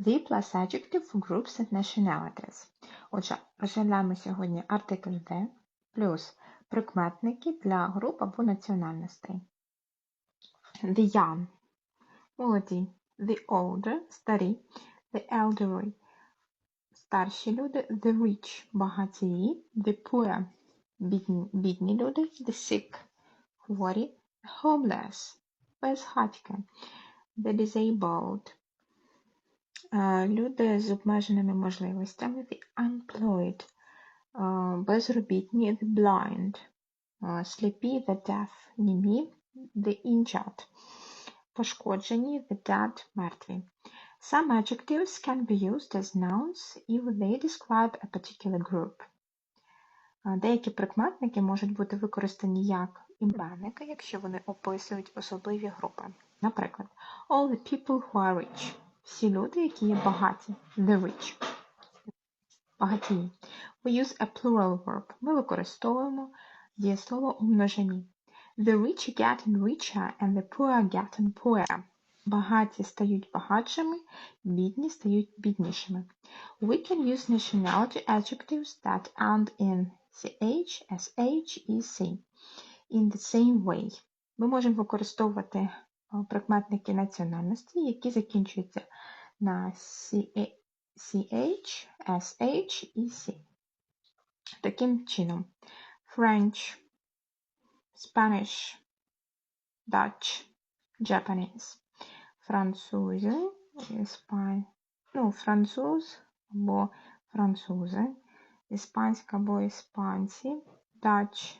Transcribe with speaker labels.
Speaker 1: The plus adjective for groups and nationalities. Отже, розглядаємо сьогодні артикль the плюс прикметники для груп або національностей. The young – молоді, the older – старі, the elderly – старші люди, the rich – багатії, the poor – бідні, бідні люди, the sick – хворі, homeless – безхатьки, the disabled – Люди з обмеженими можливостями, the unemployed, безробітні, the blind, сліпі, the deaf, німі, the injured, пошкоджені, the dead, мертві. Some adjectives can be used as nouns if they describe a particular group. Деякі прикметники можуть бути використані як іменники, якщо вони описують особливі групи. Наприклад, all the people who are rich. Всі люди, які є багаті. The rich. Багатії. We use a plural verb. Ми використовуємо дієслово у множині. The rich getting richer and the poor getting poorer. Багаті стають багатшими, бідні стають біднішими. We can use nationality adjectives that end in ch, sh і c. In the same way. Ми можемо використовувати прикметники національності, які закінчуються на CH, SH і C. Таким чином, French, Spanish, Dutch, Japanese, французи, іспан... ну, француз або французи, іспанська або іспанці, Dutch,